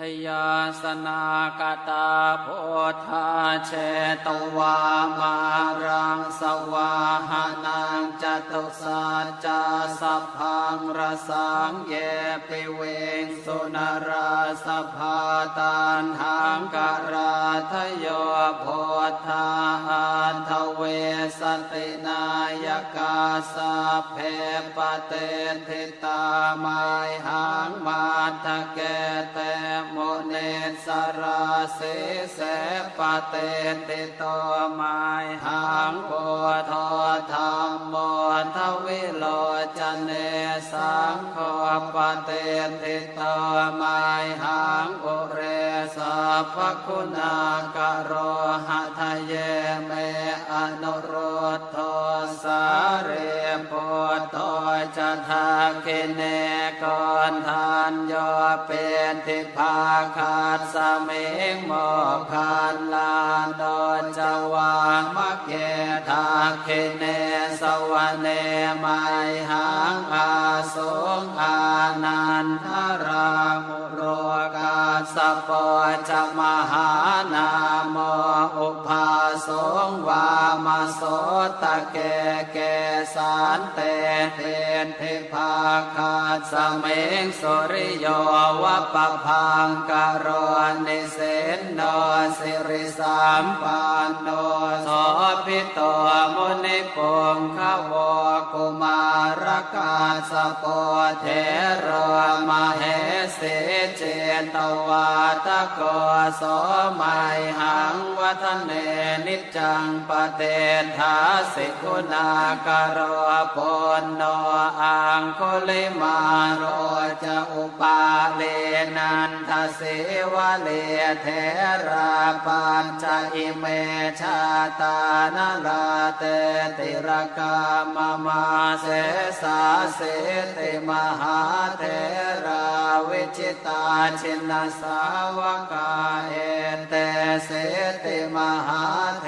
ชยาสนากตาโพธาเชตวามารังสวาหานัง จตุสัจจสัพพังรสังเยปิเวงสุนราสภาตันหังกราทโยโพธาหันทเวสตินายกาสาเพปเตทิตามายหังมาทะเกเตโมเนสราเสเสปเตติโตมายหังโพธธรรมโมทวิโลจเนสังโฆปเตติโตมายหังอุเรสัพคุณากโรหะทะเย เนกอนทานโยเป็นทิพาคาดสมิงโมคันลานโดนจวามะเกทาเคเนสวเนไมหังอาสงอานันทรามุโรกาสปอจะมหานา โมอุปาสงวามาโสตะเกเกสานเตเทนเทพาคาสเมงสุริโยวะปะพังกโรนิเสนโนสิริสามปันโนสพิโตมุนิปุงขวกุมารกาสปอเทรมาเหสิเจตวาตะโกโสมัยหังวัฒเนนิจังปเตทาสิกุณากโรปุณโนอังคุลิมาโรจะอุปาเลนันทเสวะเลเทราปัญจอิเมชาตานลาเตติรกามมาเสสาเสติมหาเทราวิจิตาชินสาวกาเอเตเสติมหาเท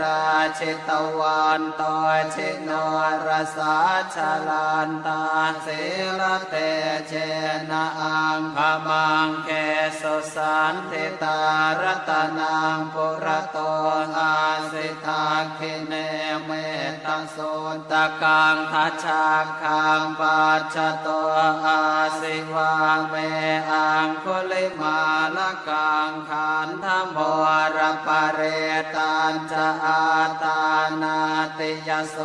ราชิตวันตชิโนรสาชลันตาเสรเตเจนะอังคมังเกสุสันติตารตนังปุระโตอาสิทาคิเนเมตโสตะกังทัชชาคังปัจจโตอาสิวาเมอังคุลิมา ปะเรตันจะอาตานาติยโส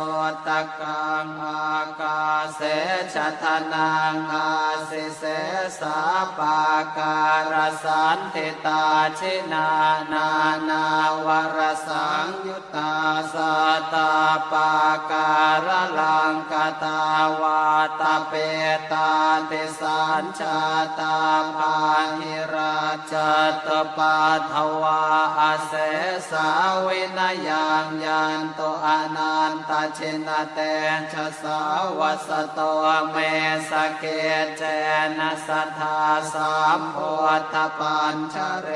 ตกังอากาเสชะทนังอาสิเสสาปาการสันติตาชินานานาวรสังยุตตาสตาปาการลังกตาวาตาเปตาติสัญชาตาภา ตปาทวาอาเสสาวินยังยานโตอนา ตชินเตชะสาวสโตเมสเกเจนะสัทธาสามโพธปัญชเร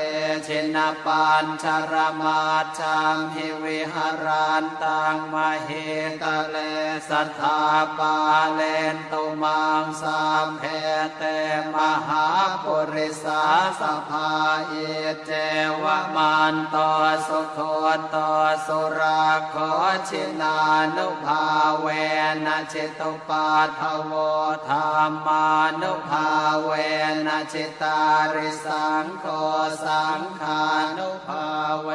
ชินปัญชรมาจังหิวิหารันตังมเหตะเลสัทธาปาเลนตุมังสามเพเตมหาปุริสาสภาเอเจวมันตสุโคตสุราขอชินานภาเวนะจิตุปาทโวธรรมานุภาเวนะจิตาริสังโฆสังขานุภาเว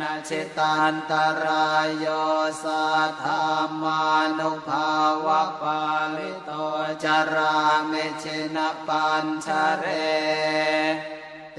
นะจิตันตรายโยสัทธามานุภาวะปาลิโตจารามิชินปัญชเรเต